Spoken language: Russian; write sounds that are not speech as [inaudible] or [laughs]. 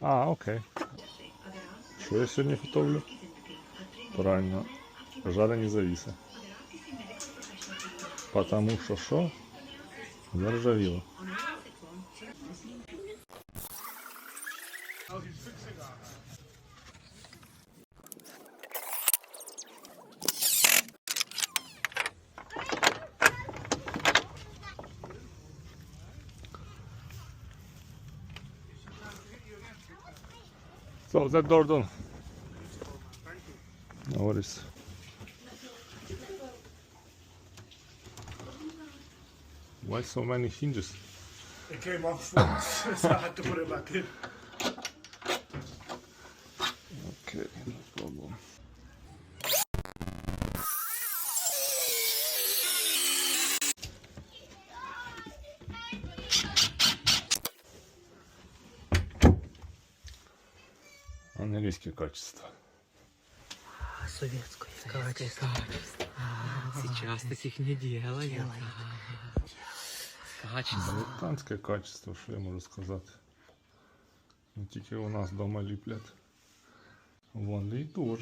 А, окей. Що я сьогодні готовлю? Правильно, жарені завіси. Потому що що? Заржавіло. So that door done. No worries. Why so many hinges? It came off once, [laughs] so I had to put it back in. Okay, Английское качество. Советское качество. Сейчас таких не делают. Качество. Британське качество, що я можу сказати. Не тільки у нас вдома ліплять. Вони і теж.